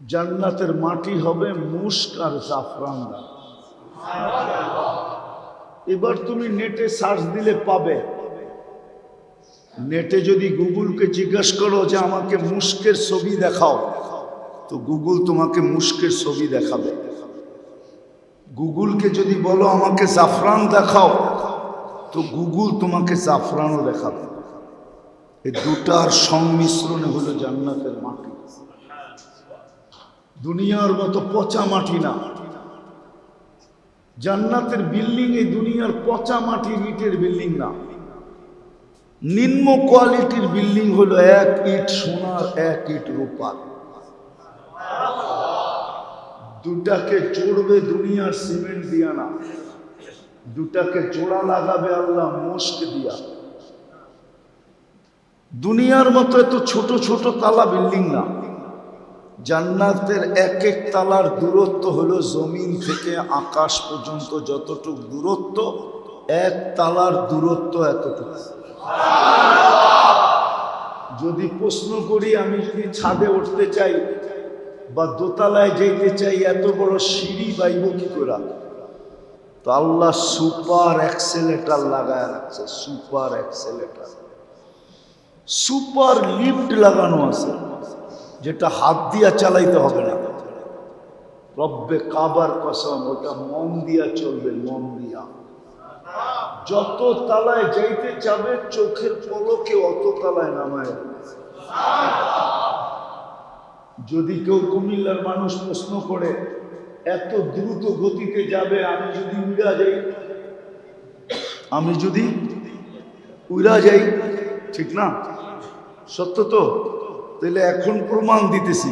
জান্নাতের মাটি হবে মুস্ক আর জাফরান এবার তুমি নেটে সার্চ দিলে পাবে। নেটে যদি গুগলকে জিজ্ঞেস করো যে আমাকে মুস্কের ছবি দেখাও, তো গুগল তোমাকে মুস্কের ছবি দেখাবে। গুগলকে যদি বলো আমাকে জাফরান দেখাও, তো গুগল তোমাকে জাফরানও দেখাবে। এই দুটার সংমিশ্রণে হলো জান্নাতের মাটি। দুনিয়ার মতো পচা মাটি না। জান্নাতের বিল্ডিং এই দুনিয়ার পচা মাটির ইটের বিল্ডিং না। নিম্ন কোয়ালিটির বিল্ডিং হলো এক ইট সোনার, এক ইট রূপার। দুটাকে চড়বে দুনিয়ার সিমেন্ট দিয়া না। দুটাকে জোড়া লাগাবে আল্লাহ মোস্ক দিয়া। দুনিয়ার মতো এত ছোট ছোট তালা বিল্ডিং না। জান্নাতের এক এক তালার দূরত্ব হলো জমিন থেকে আকাশ পর্যন্ত যতটুকু দূরত্ব, এক তালার দূরত্ব এতটুকু। যদি প্রশ্ন করি, আমি যদি ছাদে উঠতে চাই বা দোতলায় যেতে চাই, এত বড় সিঁড়ি পাইব কি করে? তো আল্লাহ সুপার অ্যাক্সেলেটার লাগায় রাখছে, সুপার অ্যাক্সেলেটার সুপার লিফট লাগানো আছে। যেটা হাত দিয়া চালাইতে হবে না। রব্বে কাবার কসম, ওটা মন দিয়া চলবে, মন দিয়া। যত তালায় যাইতে চাবে, চোখের পলকে অত তালায় নামায়। যদি কেউ কুমিল্লার মানুষ প্রশ্ন করে, এত দ্রুত গতিতে যাবে, আমি যদি উড়া যাই? আমি যদি উড়া যাই, ঠিক না? সত্য তো? তাহলে এখন প্রমাণ দিতেছি।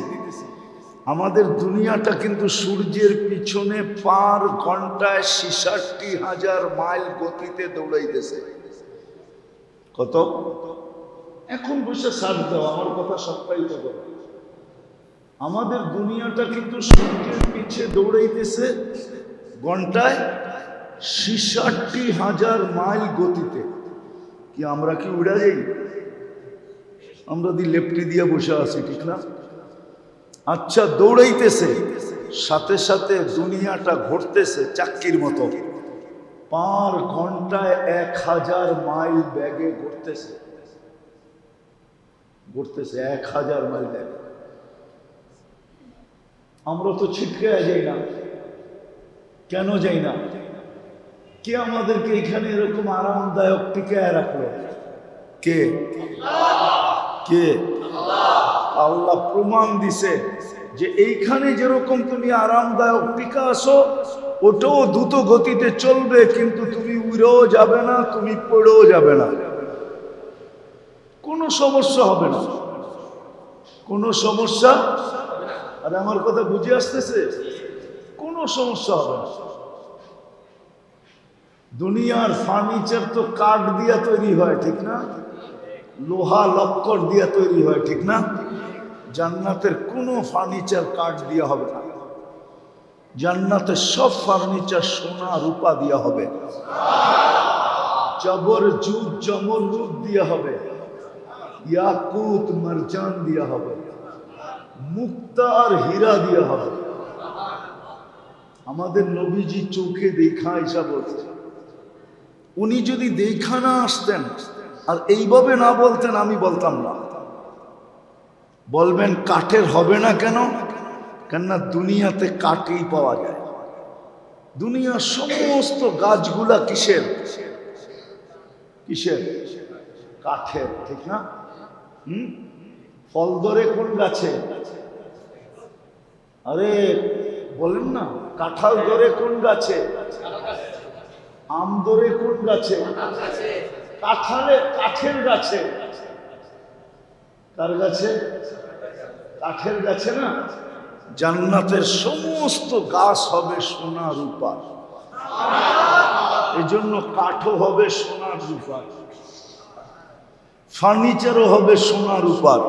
আমাদের দুনিয়াটা কিন্তু সূর্যের পিছনে পার ঘন্টায় ছিষট্টি হাজার মাইল গতিতে দৌড়াইতেছে। কত? এখন বসে সার দাও, আমার কথা সবাই তো করো আমাদের দুনিয়াটা কিন্তু সূর্যের পিছে দৌড়াইতেছে ঘন্টায় ছিষট্টি হাজার মাইল গতিতে। কি আমরা কি উড়া যাই আমরা দি লেপটি দিয়ে বসে আছি, ঠিক না? আচ্ছা দৌড়াইতেছে, সাথে সাথে দুনিয়াটা ঘটতেছে চাক্কির মতো। পার ঘন্টায় এক হাজার মাইল ব্যাগে ঘুরতেছে। ঘুরতেছে এক হাজার মাইল ব্যাগে। আমরা তো ছিটকে যাই না। কেন যাই না? কে আমাদেরকে এখানে এরকম আরামদায়ক টিকায় রাখল? কে? কে? আল্লাহ প্রমাণ দিছে যে এইখানে যেরকম তুমি আরামদায়ক আসো ওটাও দ্রুত গতিতে চলবে, কিন্তু তুমি উড়েও যাবে না, তুমি পড়েও যাবে না। কোনো সমস্যা হবে না। কোনো সমস্যা? আর আমার কথা বুঝে আসতেছে? কোনো সমস্যা হবে না। দুনিয়ার ফার্নিচার তো কাঠ দিয়া তৈরি হয়, ঠিক না? লোহা লক্কর দিয়ে তৈরি হয়, ঠিক না? জান্নাতের কোনো ফার্নিচার কাঠ দিয়া হবে না। জান্নাতের সব ফার্নিচার সোনা, রূপা দিয়া হবে। জবর জুদ জমর রূপ দিয়া হবে। ইয়াকুত, মারজান দিয়া হবে। মুক্তা আর হীরা দিয়া হবে। আমাদের নবীজি চোখে দেখা বলছে। উনি যদি দেখা না আসতেন আর এইভাবে না বলতেন আমি বলতাম না। বলবেন, কাঠের হবে না কেন? কেননা দুনিয়াতে কাঠই পাওয়া যায়। দুনিয়ার সমস্ত গাছগুলা কিসের? কিসের? কাঠের, ঠিক না? হুম? ফল ধরে কোন গাছে? আরে, বলেন না, কাঁঠাল ধরে কোন গাছে? আম ধরে কোন গাছে? কাঁঠালে কাঠের গাছে। কার গাছে? কাঠের গাছে না? জান্নাতের সমস্ত গাছ হবে সোনা রূপার এই জন্য কাঠও হবে সোনার রূপার ফার্নিচারও হবে সোনা রূপার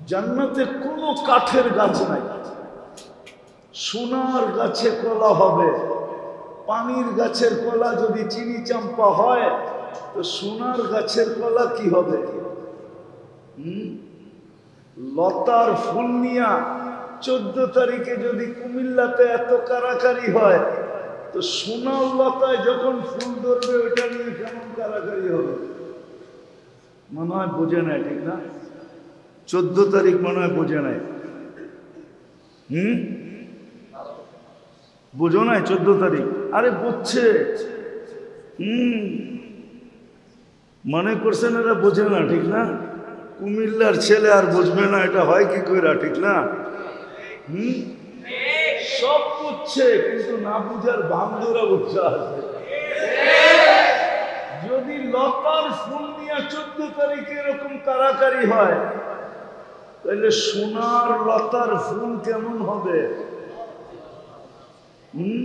জান্নাতে কোনো কাঠের গাছ নাই। সোনার গাছে কলা হবে। পানির গাছের কলা যদি চিনি চাম্পা হয়, তো সোনার গাছের কলা কি হবে? লতার ফুল নিয়া চোদ্দ তারিখে যদি কুমিল্লাতে এত কারাকারি হয়, তো সোনার লতায় যখন ফুল ধরবে, ওইটা নিয়ে কেমন কারাকারি হবে? মনে হয় বোঝে নাই, ঠিক না? চোদ্দ তারিখ মনে হয় বোঝে নাই। হুম? বোঝো নাই চোদ্দ তারিখ? আরে বুঝছে। হুম। মনে করছেন এরা বোঝে না, ঠিক না? কুমিল্লার ছেলে আর বুঝবে না এটা হয় কি কইরা, ঠিক না? হুম? সব বুঝছে, কিন্তু না বুঝার বান্ধরা বুঝছে আছে যদি লতার ফুল নিয়ে চোদ্দ তারিখে এরকম কারাকারি হয়, তাহলে সোনার লতার ফুল কেমন হবে? হুম?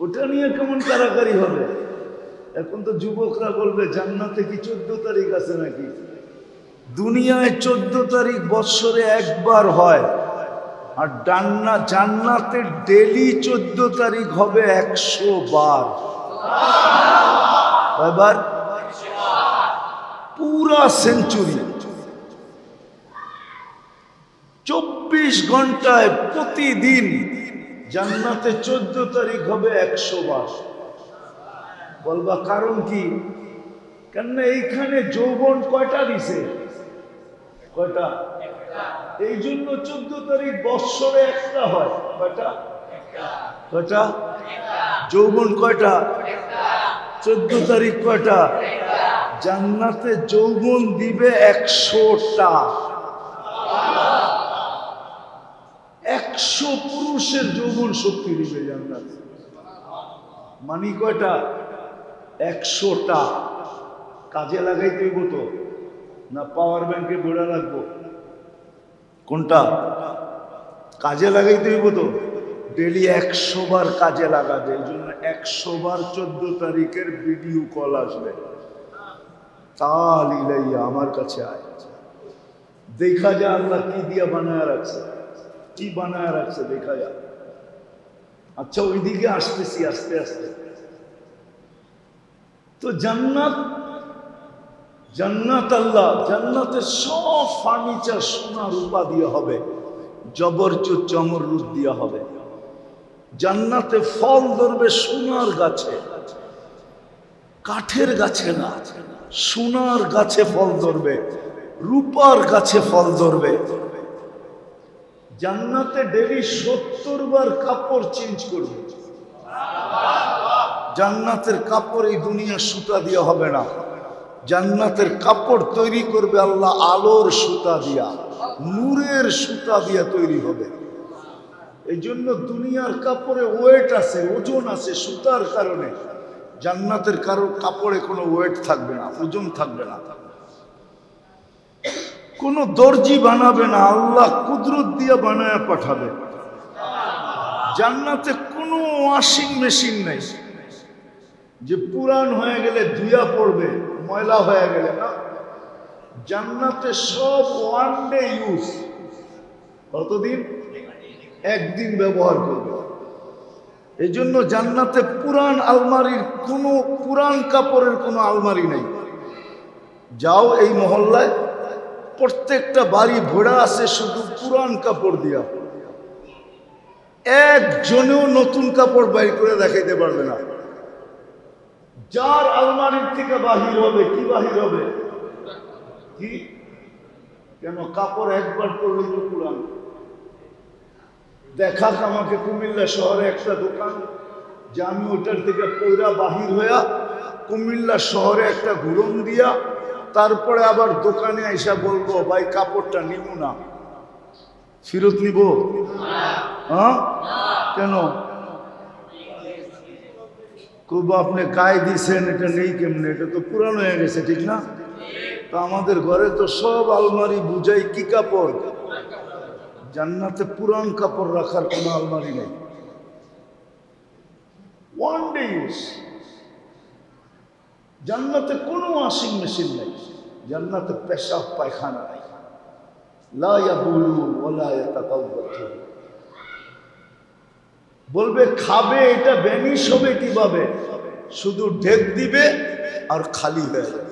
ওটা নিয়ে কেমন কারাকারি হবে? এখন তো যুবকরা বলবে, জান্নাতে কি চোদ্দ তারিখ আছে নাকি? দুনিয়ায় চোদ্দ তারিখ বৎসরে একবার হয়। আর ডান্না, জান্নাতে ডেলি চোদ্দ তারিখ হবে একশো বার। এবার পুরা সেঞ্চুরি। চব্বিশ ঘন্টায় প্রতিদিন জান্নাতে চোদ্দ তারিখ হবে একশো বার বলবা কারণ কি? কেননা এইখানে যৌবন কয়টা দিছে? কয়টা? এই জন্য চোদ্দ তারিখ বৎসরে একটা হয়। কয়টা? কয়টা? যৌবন কয়টা? চোদ্দ তারিখ কয়টা? জান্নাতে যৌবন দিবে একশোটা। একশো পুরুষের যৌবন শক্তি দিবে জান্নাত মানি কয়টা? একশোটা। কাজে লাগাইতে হইব তো? না পাওয়ার ব্যাংকে বেড়া লাগবো? কোনটা? কাজে লাগাইতে হইব তো? ডেলি একশো বার কাজে লাগাবে এই জন্য একশো বার চোদ্দ তারিখের ভিডিও কল আসবে। তাল ইলাইয়া আমার কাছে আয়। দেখা যা আল্লাহ কি দিয়া বানায় রাখছে। কি বানায় রাখছে দেখা যা আচ্ছা ওইদিকে আসতেছি, আস্তে আস্তে। তো জান্নাত জান্নাত আল্লাহ, জান্নাতের সব ফার্নিচার সোনা রূপা দিয়ে হবে জবরজুত চমর রূপ দিয়ে হবে। জান্নাতে ফল ধরবে সোনার গাছে, কাঠের গাছে না, সোনার গাছে ফল ধরবে, রূপার গাছে ফল ধরবে। জান্নাতে ডেলি সত্তর বার কাপড় চেঞ্জ করবে। জান্নাতের কাপড় এই দুনিয়ার সুতা দিয়ে হবে না। জান্নাতের কাপড় তৈরি করবে আল্লাহ আলোর সুতা দিয়া, নূরের সুতা দিয়া তৈরি হবে। এই জন্য দুনিয়ার কাপড়ে ওয়েট আছে, ওজন আছে সুতার কারণে। জান্নাতের কারও কাপড়ে কোনো ওয়েট থাকবে না, ওজন থাকবে না। কোনো দর্জি বানাবে না, আল্লাহ কুদরত দিয়ে বানায় পাঠাবে। জান্নাতে কোনো ওয়াশিং মেশিন নেই। যে পুরান হয়ে গেলে ধুয়া পড়বে, ময়লা হয়ে গেলে না। জান্নাতে সব ওয়ান ডে ইউজ কতদিন? একদিন ব্যবহার করবে। এই জন্য জান্নাতে পুরান আলমারির কোনো পুরান কাপড়ের কোনো আলমারি নেই। যাও এই মহল্লায় প্রত্যেকটা বাড়ি ভোড়া আছে শুধু পুরান কাপড় দিয়া। একজনেও নতুন কাপড় বাইর করে দেখাইতে পারবে না। যার আলমারির থেকে বাহির হবে, কি বাহির হবে? কি? কেন কাপড় একবার পরলে তো পুরান। দেখাক আমাকে কুমিল্লা শহরে একটা দোকান, যে আমি ওটার থেকে পয়রা বাহির হইয়া কুমিল্লা শহরে একটা ঘুরন দিয়া তারপরে আবার দোকানে এসে বলব ভাই কাপড়টা নিব না। ফিরত নিব? হ্যাঁ? কেন? খুব আপনি গায়ে দিয়েছেন এটা নেই কেমনে? এটা তো পুরানো হয়ে গেছে ঠিক না? তো আমাদের ঘরে তো সব আলমারি বুঝাই কি কাপড়? জান্নাতে পুরান কাপড় রাখার কোনো আলমারি নেই। ওয়ান ডে ইউজ জান্নাতে কোনো ওয়াশিং মেশিন নেই, জান্নাতে পেশাব, পায়খানা নাই। বলবে, খাবে, এটা বেনিশ হবে কীভাবে? শুধু ঢেক দিবে আর খালি হয়ে যাবে।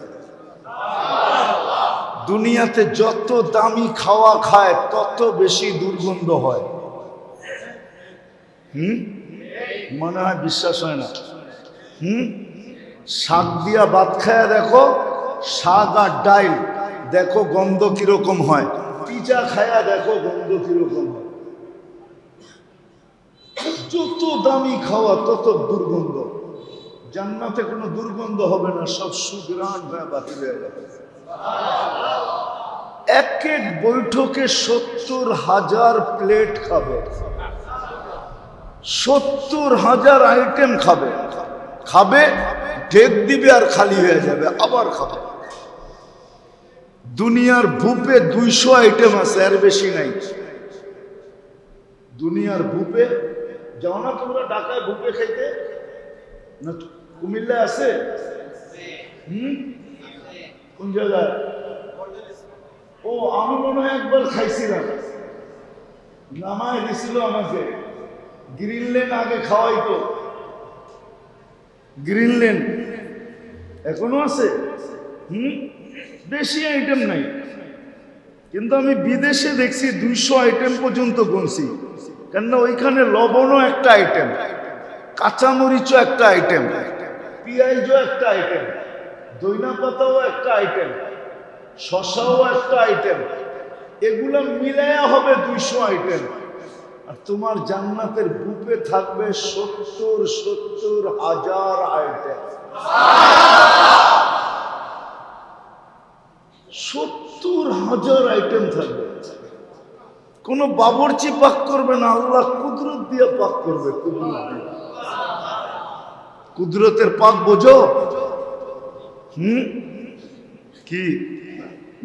দুনিয়াতে যত দামি খাওয়া খায়, তত বেশি দুর্গন্ধ হয়। হুম? মনে হয় বিশ্বাস হয় না। হুম? শাক দিয়া ভাত খায়া দেখো, শাক আর ডাইল, দেখো গন্ধ কীরকম হয়। পিজা খায়া দেখো গন্ধ কীরকম হয়। যত দামি খাওয়া, তত দুর্গন্ধ। জান্নাতে কোনো দুর্গন্ধ হবে না, সব সুগ্রাণ হয়ে বাতিল হয়ে যাবে। এক এক বৈঠকে সত্তর হাজার প্লেট খাবে। সত্তর হাজার আইটেম খাবে। খাবে, ঢেক দিবে আর খালি হয়ে যাবে, আবার খাবে। দুনিয়ার ভূপে দুইশো আইটেম আছে আর বেশি নাই। দুনিয়ার ভূপে, যাও না তোমরা ঢাকায় ভূপে খাইতে। না কুমিল্লা আছে? হুম? কোন জায়গায়? ও, আমি মনে হয় একবার খাইছিলাম। নামায় দিছিল আমাকে। গ্রিনল্যান্ড আগে খাওয়াইতো। গ্রিনল্যান্ড। এখনও আছে? হুম? বেশি আইটেম নাই। কিন্তু আমি বিদেশে দেখছি দুইশো আইটেম পর্যন্ত গুনছি। কেননা ওইখানে লবণও একটা আইটেম কাঁচামরিচও একটা আইটেম পেঁয়াজও একটা আইটেম দইনা পাতাও একটা আইটেম শশাও একটা আইটেম এগুলো মিলায়া হবে দুইশো আইটেম আর তোমার জান্নাতের বুপে থাকবে সত্তর সত্তর হাজার আইটেম। সত্তর হাজার আইটেম থাকবে। কোনো বাবরচি পাক করবে না, আল্লাহ কুদরত দিয়ে পাক করবে, কুদরত কুদরতের পাক বোঝো? হুম? কি?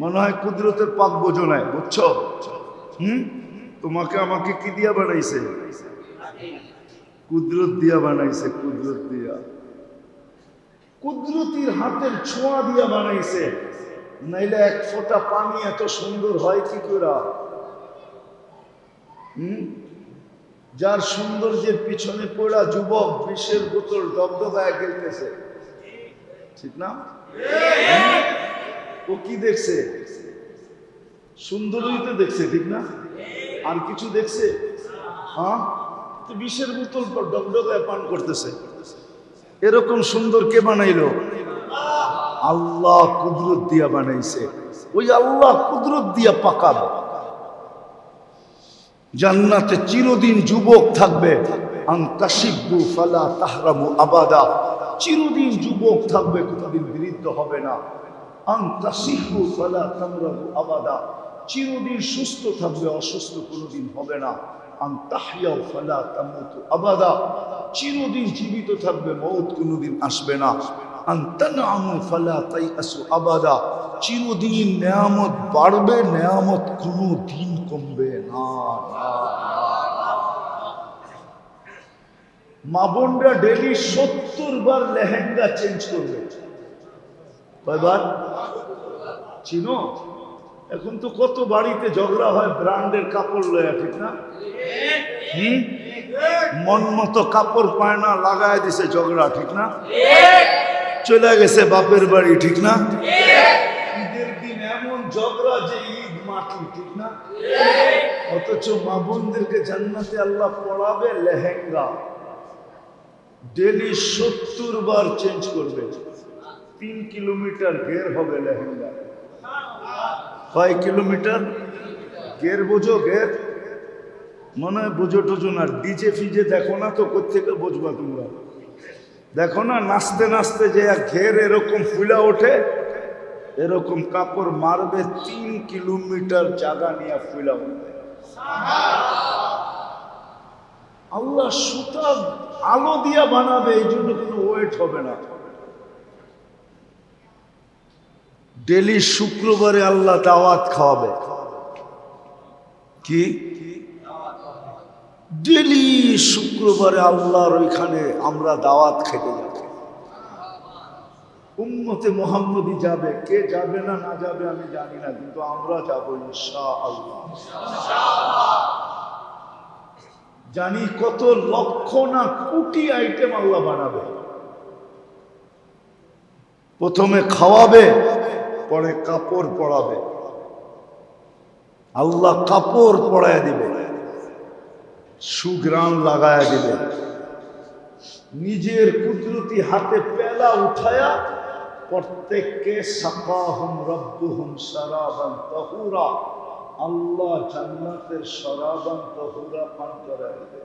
মনে হয় কুদরতের পাক বোঝো নাই, বুঝছ? হুম? তোমাকে আমাকে কি দিয়া বানাইছে? কুদরত দিয়া বানাইছে, কুদরত দিয়া। কুদরতির হাতের ছোঁয়া দিয়া বানাইছে। নাইলে এক ফোঁটা পানি এত সুন্দর হয় কি করে? হুম? যার সৌন্দর্যের পিছনে পড়া যুবক বিষের বোতল ডগডগায় খেলতেছে ঠিক না? ও কি দেখছে? সুন্দরই তো দেখছে, ঠিক না? আর কিছু দেখছে? হ্যাঁ? বিষের বোতল ডগডগায় পান করতেছে। এরকম সুন্দর কে বানাইলো? আল্লাহ কুদরত দিয়া বানাইছে। ওই আল্লাহ কুদরত দিয়া পাকাবে জান্নাতে চিরদিন যুবক থাকবে। ফালা তাহরামু আবাদা। চিরদিন যুবক থাকবে, কোনোদিন বিরুদ্ধ হবে না। আন্তাসিব্বু ফালা তামরামু আবাদা। চিরদিন সুস্থ থাকবে, অসুস্থ কোনোদিন হবে না। আবাদা। চিরদিন জীবিত থাকবে মৌত কোনোদিন আসবে না। নেয়ামত বাড়বে কোনো দিন কমবে না। মা ডেলি লেহেঙ্গা চেঞ্জ করবে। কয়বার? চিনো? এখন তো কত বাড়িতে ঝগড়া হয় ব্র্যান্ডের কাপড় লয়া ঠিক না? হুম? মন মতো কাপড় পায় না লাগায় দিছে ঝগড়া ঠিক না? চলে গেছে বাপের বাড়ি ঠিক না? ঈদের দিন এমন ঝগড়া যে ঈদ মাটি ঠিক না? অথচ মা বোনদেরকে জান্নাতে আল্লাহ পড়াবে লেহেঙ্গা। ডেলি সত্তর বার চেঞ্জ করবে। তিন কিলোমিটার ঘের হবে লেহেঙ্গা। কয় কিলোমিটার? ঘের বোঝো, ঘের। মনে হয় বোঝো টোঝো না ডিজে ফিজে দেখো না তো কোথেকে বুঝবা তোমরা? দেখো না, নাচতে নাচতে যে ঘের এরকম ফুলা ওঠে, এরকম কাপড় মারবে তিন কিলোমিটার জায়গা নিয়ে ফুলা উঠবে আল্লাহ সুতা আলো দিয়া বানাবে, এই জন্য কোনো ওয়েট হবে না। ডেলি শুক্রবারে আল্লাহ দাওয়াত খাওয়াবে। কি? ডেলি শুক্রবারে আল্লাহর ওইখানে আমরা দাওয়াত খেতে যাব। উম্মতে মোহাম্মদী যাবে, কে যাবে না না যাবে আমি জানি না, কিন্তু আমরা যাব আল্লাহ জানি কত লক্ষ না কোটি আইটেম আল্লাহ বানাবে। প্রথমে খাওয়াবে পরে কাপড় পরাবে। আল্লাহ কাপড় পড়ায় দিবে। সুগ্রাম লাগায় দিবে। নিজের কুদরতি হাতে পেলা উঠায়া প্রত্যেককে সাকাহুম রব্বুহুম সারাবান তহুরা। আল্লাহ জান্নাতের সরাবান তহুরা পান করায় দিবে।